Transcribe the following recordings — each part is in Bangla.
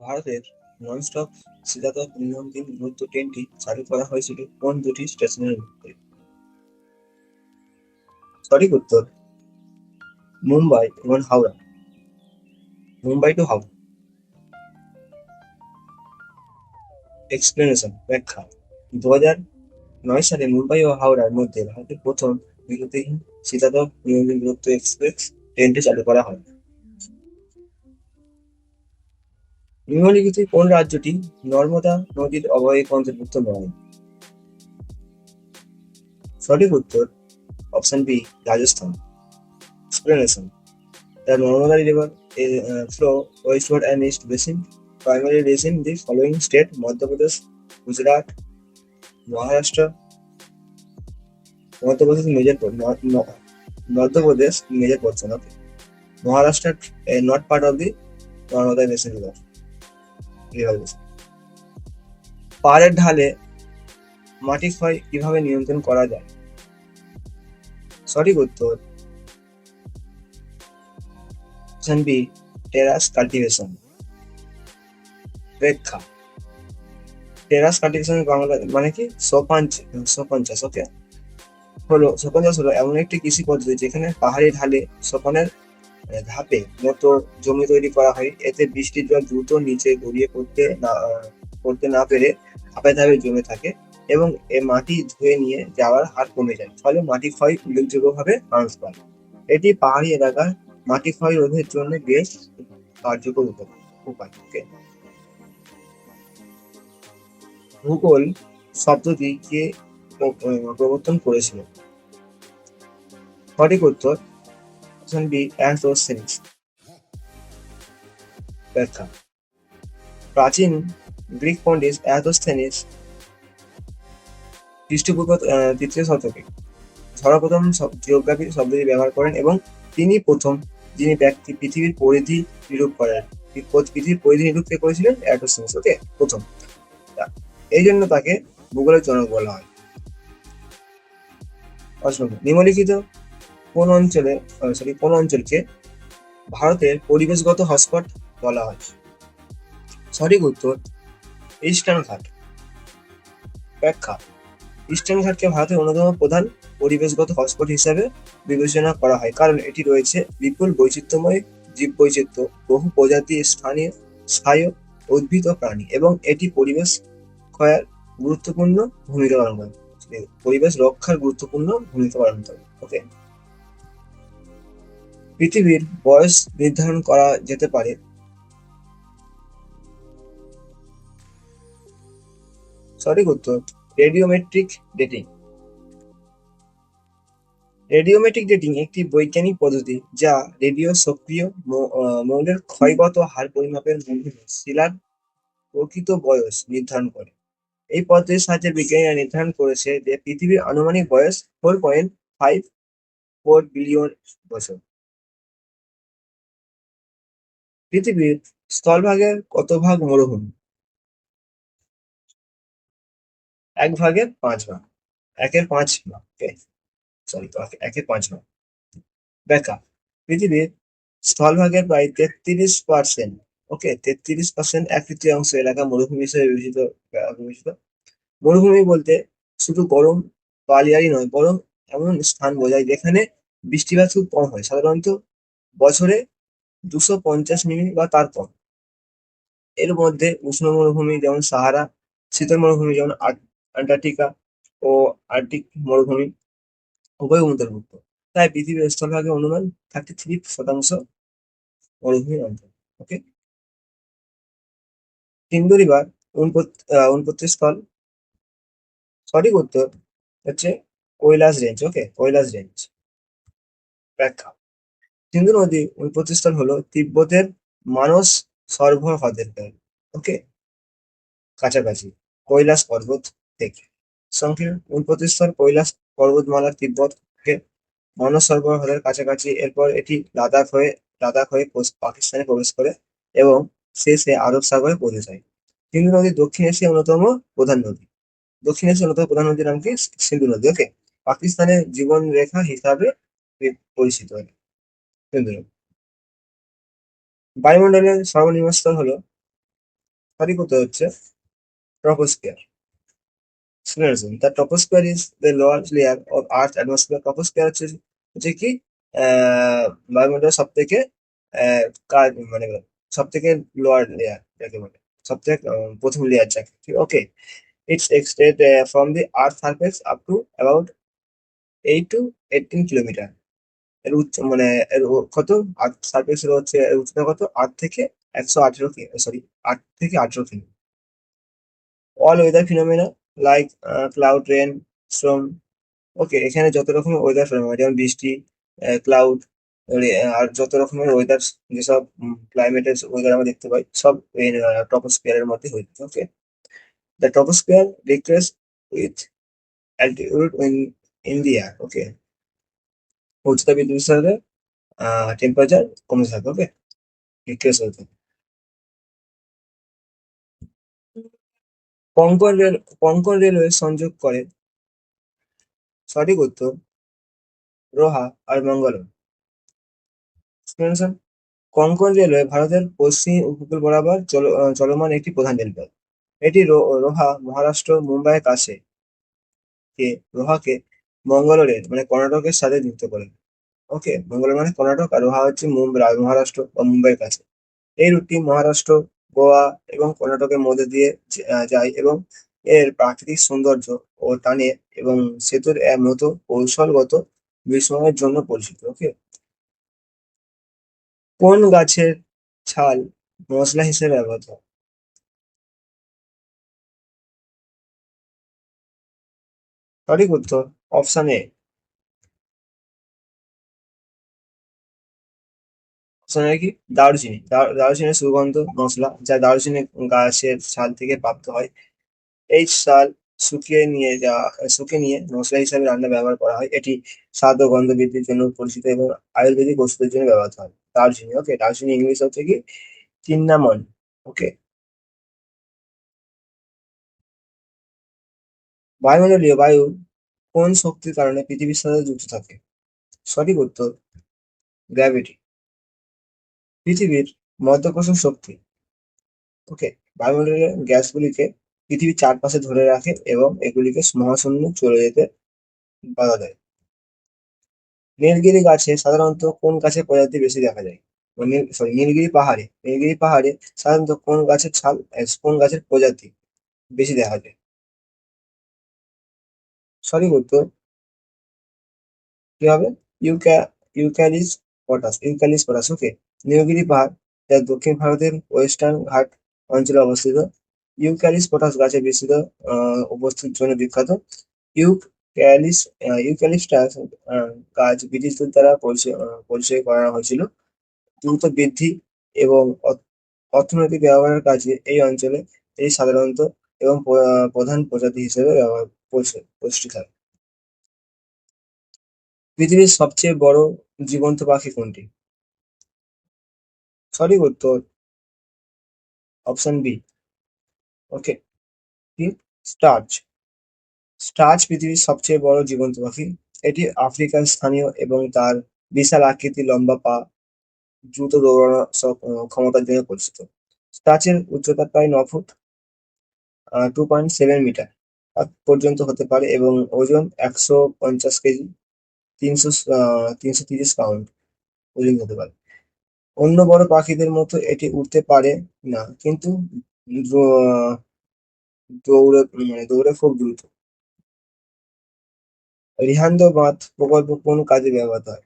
ভারতের নন-স্টপ শীতাতপ নিয়ন্ত্রণ দ্রুত ট্রেনটি চালু করা হয়েছিল কোন দুটি স্টেশনের মধ্যে? সঠিক উত্তর, মুম্বাই এবং হাওড়া। মুম্বাই টু হাওড়া। এক্সপ্লেনেশন ব্যাখ্যা। দু হাজার নয় সালে মুম্বাই ও হাওড়ার মধ্যে ভারতের প্রথম বিরতিহীন শীতাতপ নিয়ন্ত্রণ দূরত্ব এক্সপ্রেস ট্রেনটি চালু করা হয়। নিম্নলিখিত কোন রাজ্যটি নর্মদা নদীর অবয়বে অন্তর্ভুক্ত নয়? সঠিক উত্তর option B Rajasthan. Explanation the Narmada river flow westward and east basin primary basin the following state Madhya Pradesh Gujarat Maharashtra Madhya Pradesh major Madhya Pradesh major পড়ছে না Maharashtra not part of the Narmada basin river পাহাড়ের ঢালে মাটি ক্ষয় কীভাবে নিয়ন্ত্রণ করা যায়? সঠিক উত্তর। বি টেরাস কাল্টিভেশন ব্যাখ্যা টেরাস কাল্টিভেশন বাংলা মানে কি? সোপাঞ্চ সোপান চাষ ওকে হলো সোপান হলো এমন একটি কৃষি পদ্ধতি যেখানে পাহাড়ি ঢালে সোপানের ধাপে মতো জমি তৈরি করা হয়। এতে বৃষ্টির জল দ্রুত নিচে গড়িয়ে পড়তে না পড়তে না পেরে ধাপে ধাপে জমে থাকে এবং এ মাটি ধুয়ে নিয়ে যাওয়ার হার কমে যায়, ফলে মাটি ক্ষয় উল্লেখযোগ্যভাবে হ্রাস পায়। এটি পাহাড়ি এলাকার মাটি ক্ষয় রোধের জন্য বেশ কার্যকর উপায় ভূগোল শব্দটি কে প্রবর্তন করেছিল। সঠিক উত্তর অপশন বি অ্যান্থ্রোসেনিস ব্যাখ্যা প্রাচীন গ্রিক পন্ডিত অ্যাথোস্থেনিস খ্রিস্টপূর্ব তৃতীয় শতকে। সর্বপ্রথম জিওগ্রাফি শব্দটি ব্যবহার করেন এবং তিনি প্রথম, যিনি ব্যক্তি পৃথিবীর পরিধি নিরূপ করেন পৃথিবীর পরিধি নিরূপ করেছিলেন অ্যাটোসেনিস ওকে, প্রথম। এই জন্য তাকে ভূগোলের জনক বলা হয়। অসংখ্য নিম্নলিখিত কোন অঞ্চলে সরি কোন অঞ্চলকে ভারতের পরিবেশগত হটস্পট বলা হয়? সঠিক উত্তর, ইস্টার্ন ঘাট। ব্যাখ্যা, ইস্টার্ন ঘাটকে ভারতের অন্যতম প্রধান পরিবেশগত হটস্পট হিসাবে বিবেচনা করা হয়। কারণ এটি রয়েছে বিপুল বৈচিত্র্যময় জীব বৈচিত্র্য বহু প্রজাতি, স্থানীয়, স্থায়ী, উদ্ভিদ ও প্রাণী, এবং এটি পরিবেশ ক্ষয়ের গুরুত্বপূর্ণ ভূমিকা পালন করে। পরিবেশ রক্ষার গুরুত্বপূর্ণ ভূমিকা পালন করে। ওকে পৃথিবীর বয়স নির্ধারণ করা যেতে পারে। সঠিক উত্তর রেডিওমেট্রিক ডেটিং রেডিওমেট্রিক ডেটিং একটি বৈজ্ঞানিক পদ্ধতি যা রেডিও সক্রিয় মৌলের ক্ষয়গত হার পরিমাপের মাধ্যমে শিলার প্রকৃত বয়স নির্ধারণ করে। এই পদ্ধতির সাহায্যে বিজ্ঞানীরা নির্ধারণ করেছে যে পৃথিবীর আনুমানিক বয়স four point five four billion বছর। পৃথিবীর স্থলভাগের কত ভাগ মরুভূমি? এক ভাগের পাঁচ ভাগ। একের পাঁচ ভাগ সরি একের পাঁচ ভাগ ব্যাখ্যা। পৃথিবীর স্থলভাগের প্রায় তেত্রিশ পার্সেন্ট ওকে, তেত্রিশ পার্সেন্ট এক তৃতীয়াংশ এলাকা মরুভূমি হিসেবে বিবেচিত বিবেচিত। মরুভূমি বলতে শুধু গরম, বালিয়ারি নয়, বরং এমন স্থান বোঝায় যেখানে বৃষ্টিপাত খুব কম হয়। সাধারণত বছরে দুশো পঞ্চাশ মিলি বা তার কম এর মধ্যে উষ্ণ মরুভূমি যেমন সাহারা, শীতল মরুভূমি যেমন আন্টার্কটিকা ও আর্কটিক মরুভূমি উভয় অন্তর্ভুক্ত তাই পৃথিবীর স্থলভাগে অনুমান থার্টি থ্রি শতাংশ মরুভূমির অঞ্চল ওকে? সিন্ধু রিভার উৎপত্তি স্থল, সঠিক উত্তর হচ্ছে Kailash range, okay? Kailash range. ব্যাখ্যা। সিন্ধু নদী উৎপত্তি স্থল হলো তিব্বতের মানস সরোবর হ্রদের ওকে কাছাকাছি, কৈলাস পর্বত থেকে। সংক্ষেপে উৎপত্তি স্থল কৈলাস পর্বতমালার তিব্বত থেকে মানস সরোবর হ্রদের কাছাকাছি, এরপর এটি লাদাখ হয়ে লাদাখ হয়ে পাকিস্তানে প্রবেশ করে এবং শেষে আরব সাগরে পৌঁছে যায়। সিন্ধু নদী দক্ষিণ এশিয়ার অন্যতম প্রধান নদী। দক্ষিণ এশিয়ার অন্যতম প্রধান নদীর নাম কি? সিন্ধু নদী ওকে পাকিস্তানের জীবন রেখা হিসাবে পরিচিত। নদী বায়ুমণ্ডলের সর্বনিম্ন স্তর হলো উত্তর হচ্ছে troposphere Explanation. The troposphere is the lower layer of earth atmosphere. Troposphere হচ্ছে হচ্ছে কি আহ, বায়ুমণ্ডলের সব থেকে কাজ মানে সব থেকে লোয়ার লেয়ার যাকে বলে সব থেকে প্রথম লেয়ার যাকে okay it's extended from the earth surface up to about eight to eighteen kilometre এর উচ্চ মানে এর কত? আর্থ সারফেসের হচ্ছে, এর উচ্চতা কত? আট থেকে একশো আঠেরো সরি আট থেকে আঠেরো kilo all weather phenomena like cloud rain storm okay এখানে যত রকমের ওয়েদার ফিনোমেনা যেমন বৃষ্টি ক্লাউড আর যত রকমের ওয়েদার যেসব ক্লাইমেটের ওয়েদার আমরা দেখতে পাই, সব টপোস্ফিয়ারের মধ্যে হয়ে থাকে okay the troposphere decrease with altitude in India okay উচ্চতা বৃদ্ধির সাথে টেম্পারেচার কমে থাকে ওকে হয়ে থাকে কোঙ্কণ রেল কোঙ্কণ রেলওয়ে সংযোগ করে সঠিক উত্তর রোহা আর মঙ্গলম কঙ্কন রেলওয়ে ভারতের পশ্চিম উপকূল বরাবর চল- চলমান একটি প্রধান রেলপথ এটি রোহা মহারাষ্ট্র মুম্বাইয়ের কাছে কে রোহাকে মঙ্গলোরের মানে কর্ণাটকের সাথে যুক্ত করে ওকে মঙ্গলোর মানে কর্ণাটক আর রোহা হচ্ছে মুম্বাই মহারাষ্ট্র বা মুম্বাইয়ের কাছে। এই রুটটি মহারাষ্ট্র, গোয়া এবং কর্ণাটকের মধ্যে দিয়ে যায় এবং এর প্রাকৃতিক সৌন্দর্য ও টানে এবং সেতুর মতো কৌশলগত বিস্ময়ের জন্য পরিচিত, ওকে? কোন গাছের ছাল মশলা হিসেবে ব্যবহৃত হয়? সঠিক উত্তর, অপশন এ এ কি? দারুচিনি। দারুচিনির সুগন্ধ মশলা যা দারুচিনি গাছের ছাল থেকে প্রাপ্ত হয়। এই ছাল শুকিয়ে নিয়ে যা শুকিয়ে নিয়ে মশলা হিসাবে রান্না ব্যবহার করা হয়। এটি স্বাদ ও গন্ধ বৃদ্ধির জন্য পরিচিত এবং আয়ুর্বেদিক ওষুধের জন্য ব্যবহৃত হয়। দারুচিনি ওকে দারুচিনি ইংলিশ হচ্ছে কি? চিন্নামন ওকে বায়ুমণ্ডলীয় বায়ু কোন শক্তির কারণে পৃথিবীর সাথে যুক্ত থাকে? সঠিক উত্তর গ্র্যাভিটি পৃথিবীর মধ্যাকর্ষণ শক্তি। ওকে বায়ুমণ্ডলের গ্যাসগুলিকে পৃথিবীর চারপাশে ধরে রাখে এবং এগুলিকে মহাশূন্য চলে যেতে বাধা দেয়। নীলগিরি গাছে সাধারণত কোন গাছের প্রজাতি বেশি দেখা যায়? সরি নীলগিরি পাহাড়ে। নীলগিরি পাহাড়ে সাধারণত কোন গাছের ছাল কোন গাছের প্রজাতি বেশি দেখা যায়? সঠিক উত্তর কি হবে? ইউক্যা ইউক্যালিস পটাস ইউক্যালিস পটাস ওকে নীলগিরি পাহাড় যা দক্ষিণ ভারতের ওয়েস্টার্ন ঘাট অঞ্চলে অবস্থিত। ইউক্যালিস পটাস গাছের বিস্তৃত আহ, উপস্থিতির জন্য বিখ্যাত। ইউক্যালিস আহ, ইউক্যালিপটাস আহ, গাছ ব্রিটিশদের দ্বারা পরিচয় আহ, পরিচয় করানো হয়েছিল। দ্রুত বৃদ্ধি এবং অর্থনৈতিক ব্যবহারের কাজে এই অঞ্চলে এই সাধারণত এবং প্রধান প্রজাতি হিসেবে ব্যবহার প্রতিষ্ঠিত পৃথিবীর সবচেয়ে বড় জীবন্ত পাখি কোনটি? সঠিক উত্তর option B okay ostrich ostrich পৃথিবীর সবচেয়ে বড় জীবন্ত পাখি। এটি আফ্রিকার স্থানীয় এবং তার বিশাল আকৃতি লম্বা পা, দ্রুত দৌড়ানো ক্ষমতার জন্য পরিচিত। স্টার্চের উচ্চতা প্রায় ন foot two point seven metre পর্যন্ত হতে পারে এবং ওজন একশো পঞ্চাশ কেজি, তিনশো তিনশো তিরিশ পাউন্ড ওজন হতে পারে। অন্য বড় পাখিদের মতো এটি উড়তে পারে না, কিন্তু দৌড়ে মানে দৌড়ে খুব দ্রুত। রিহান্দ বাঁধ প্রকল্প কোন কাজে ব্যবহৃত হয়?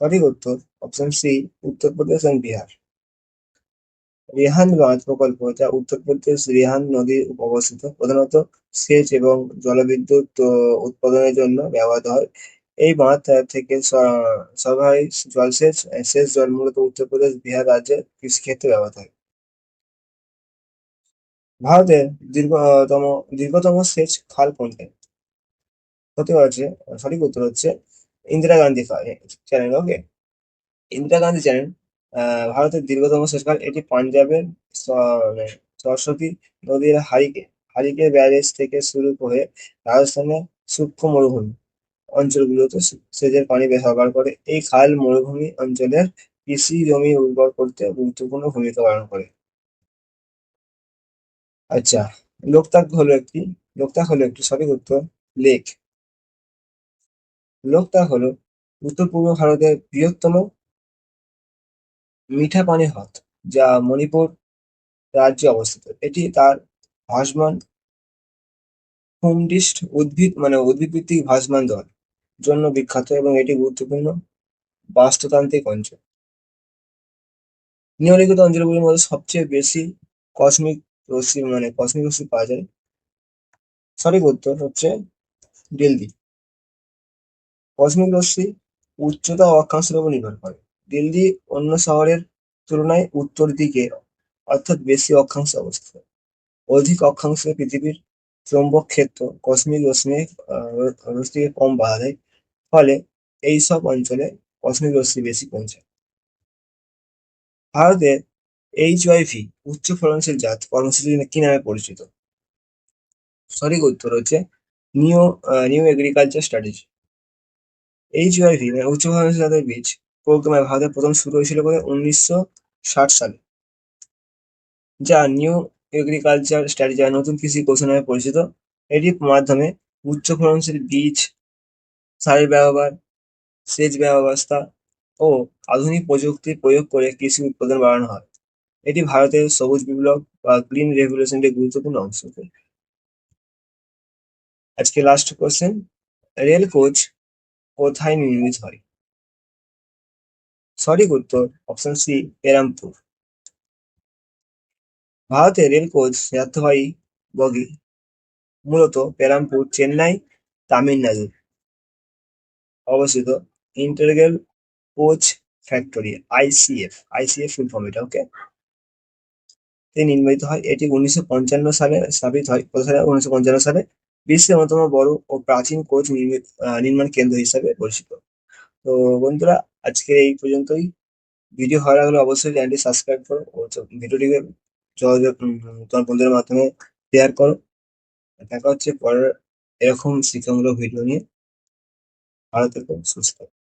সঠিক উত্তর অপশন সি উত্তরপ্রদেশ এবং বিহার। রিহান্দ বাঁধ প্রকল্প যা উত্তরপ্রদেশ রিহান নদীর অবস্থিত। প্রধানত সেচ এবং জলবিদ্যুৎ উৎপাদনের জন্য ব্যবহৃত হয়। এই বাঁধ থেকে স- সরবরাহী জলসেচ, সেচ জল মূলত উত্তরপ্রদেশ বিহার রাজ্যের কৃষিক্ষেত্রে ব্যবহার হয়। ভারতের দীর্ঘতম দীর্ঘতম সেচ খাল কোনটি? হতে পারছে সঠিক উত্তর হচ্ছে Indira Gandhi channel okay Indira Gandhi channel ভারতের দীর্ঘতম সেচ খাল এটি পাঞ্জাবের মানে সরস্বতী নদীর হারিকে হারিকে ব্যারেজ থেকে শুরু করে রাজস্থানের সূক্ষ্ম মরুভূমি। অঞ্চলগুলোতে সেচের পানি সরবরাহ করে। এই খাল মরুভূমি অঞ্চলের কৃষি জমি উর্বর করতে গুরুত্বপূর্ণ ভূমিকা পালন করে। আচ্ছা লোকতাক হলো একটি লোকতাক হলো একটি সঠিক উত্তর, লেক। লোকতাক হলো উত্তর পূর্ব ভারতের বৃহত্তম মিঠা পানি হ্রদ, যা মণিপুর রাজ্যে অবস্থিত। এটি তার ভাসমান হোমডিস্ট উদ্ভিদ মানে উদ্ভিদ ভিত্তিক ভাসমান জল। জন্য বিখ্যাত এবং এটি গুরুত্বপূর্ণ বাস্তুতান্ত্রিক অঞ্চল। নিম্নলিখিত অঞ্চলগুলির মধ্যে সবচেয়ে বেশি কসমিক রশ্মি মানে কসমিক রশ্মি পাওয়া যায়। সঠিক উত্তর হচ্ছে দিল্লি। কসমিক রশ্মি উচ্চতা ও অক্ষাংশের উপর নির্ভর করে। দিল্লি অন্য শহরের তুলনায় উত্তর দিকে অর্থাৎ বেশি অক্ষাংশে অবস্থিত। অধিক অক্ষাংশে পৃথিবীর চৌম্বক ক্ষেত্র কসমিক রশ্মি রশ্মিকে কম বাধা দেয়। ফলে এই সব অঞ্চলে কসমিক রশ্মি বেশি পৌঁছায়। ভারতে এইচ ওয়াইভি উচ্চ ফলনশীল জাত কর্মসূচি কি নামে পরিচিত? সঠিক উত্তর হচ্ছে new new agriculture strategy. H YV মানে উচ্চ ফলনশীল জাতের বীজ প্রোগ্রামে ভারতে প্রথম শুরু হয়েছিল বলে উনিশশো ষাট সালে। যা নিউ এগ্রিকালচার স্ট্র্যাটেজি নতুন কৃষি কৌশল নামে পরিচিত। এটির মাধ্যমে উচ্চ ফলনশীল বীজ সারের ব্যবহার, সেচ ব্যবস্থা ও আধুনিক প্রযুক্তি প্রয়োগ করে কৃষি উৎপাদন বাড়ানো হয়। এটি ভারতের সবুজ বিপ্লব বা গ্রিন রেভলিউশনের গুরুত্বপূর্ণ অংশ। আজকে লাস্ট কোশ্চেন রেল কোচ কোথায় নির্মিত হয়? সঠিক উত্তর অপশন সি পেরামপুর ভারতে রেল কোচ যাত্রীবাহী বগি, মূলত পেরামপুর চেন্নাই, তামিলনাড়ু। অবস্থিত integral coach factory ICF ICF full form এটা ওকে তে নির্মিত হয়, এটি উনিশশো পঞ্চান্ন সালে স্থাপিত হয়, কত সালে? উনিশশো পঞ্চান্ন সালে। বিশ্বের অন্যতম বড় ও প্রাচীন কোচ নির্মিত নির্মাণ কেন্দ্র হিসাবে পরিচিত। তো বন্ধুরা আজকে এই পর্যন্তই। ভিডিও ভালো লাগলে অবশ্যই চ্যানেলটি সাবস্ক্রাইব করো ও ভিডিওটিকে তোমার বন্ধুদের মাধ্যমে শেয়ার করো। দেখা হচ্ছে পরের এরকম শিক্ষামূলক ভিডিও নিয়ে। ভালো থেকো সুস্থ থেকো।